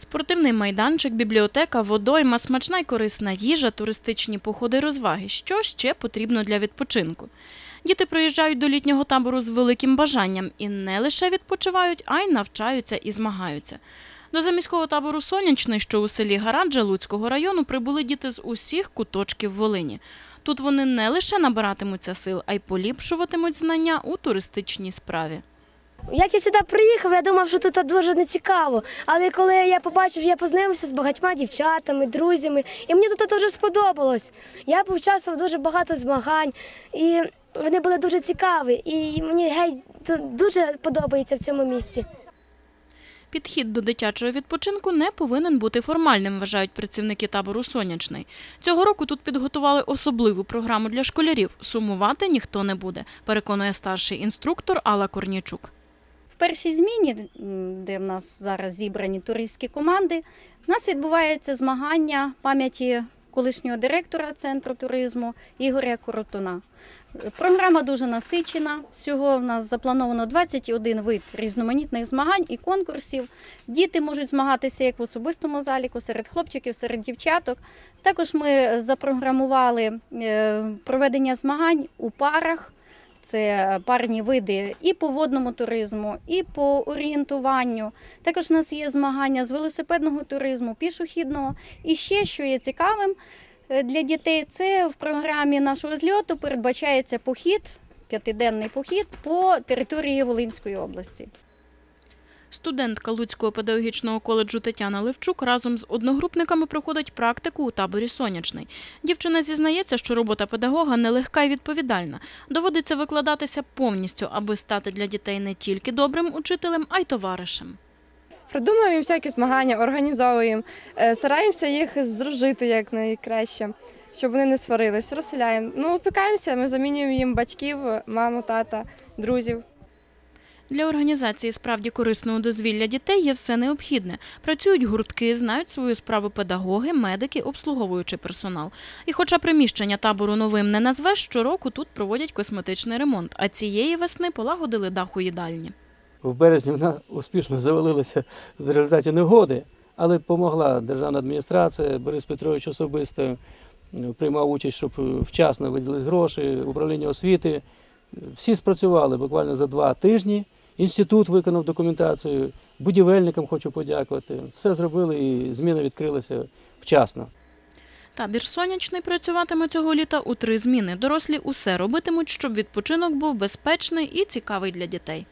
Спортивний майданчик, бібліотека, водойма, смачна й корисна їжа, туристичні походи, розваги. Що ще потрібно для відпочинку? Діти приїжджають до літнього табору з великим бажанням і не лише відпочивають, а й навчаються і змагаються. До заміського табору Сонячний, що у селі Гараджа Луцького району, прибули діти з усіх куточків Волині. Тут вони не лише набиратимуться сил, а й поліпшуватимуть знання у туристичній справі. Як я сюди приїхав, я думав, що тут дуже нецікаво. Але коли я побачив, я познайомився з багатьма дівчатами, друзями, і мені тут дуже сподобалось. Я поучаствував дуже багато змагань, і вони були дуже цікаві. І мені геть дуже подобається в цьому місці. Підхід до дитячого відпочинку не повинен бути формальним, вважають працівники табору Сонячний. Цього року тут підготували особливу програму для школярів. Сумувати ніхто не буде, переконує старший інструктор Алла Корнічук. Першій зміні, де в нас зараз зібрані туристські команди, в нас відбувається змагання пам'яті колишнього директора центру туризму Ігоря Коротуна. Програма дуже насичена. Всього в нас заплановано 21 вид різноманітних змагань і конкурсів. Діти можуть змагатися як в особистому заліку, серед хлопчиків, серед дівчаток. Також ми запрограмували е, проведення змагань у парах. Це парні види і по водному туризму, і по орієнтуванню. Також у нас є змагання з велосипедного туризму, пішохідного. І ще, що є цікавим е, для дітей, це в програмі нашого зльоту передбачається похід, п'ятиденний похід по території Волинської області. Студентка Луцького педагогічного коледжу Тетяна Левчук разом з одногрупниками проходить практику у таборі Сонячний. Дівчина зізнається, що робота педагога нелегка і відповідальна. Доводиться викладатися повністю, аби стати для дітей не тільки добрим учителем, а й товаришем. Придумуємо їм всякі змагання, організовуємо, е, стараємося їх здружити як найкраще, щоб вони не сварились, розселяємо. Ну, опікаємося, ми замінюємо їм батьків, маму, тата, друзів. Для організації справді корисного дозвілля дітей є все необхідне. Працюють гуртки, знають свою справу педагоги, медики, обслуговуючий персонал. І хоча приміщення табору новим не назвеш, щороку тут проводять косметичний ремонт, а цієї весни полагодили дах у їдальні. В березні вона успішно завалилася в результаті негоди, але допомогла державна адміністрація, Борис Петрович особисто е, приймав участь, щоб е, вчасно виділити гроші, управління освіти. Всі спрацювали буквально за два тижні. Інститут виконав документацію, будівельникам хочу подякувати. Все зробили і зміни відкрилися вчасно. Табір сонячний працюватиме цього літа у три зміни. Дорослі усе робитимуть, щоб відпочинок був безпечний і цікавий для дітей.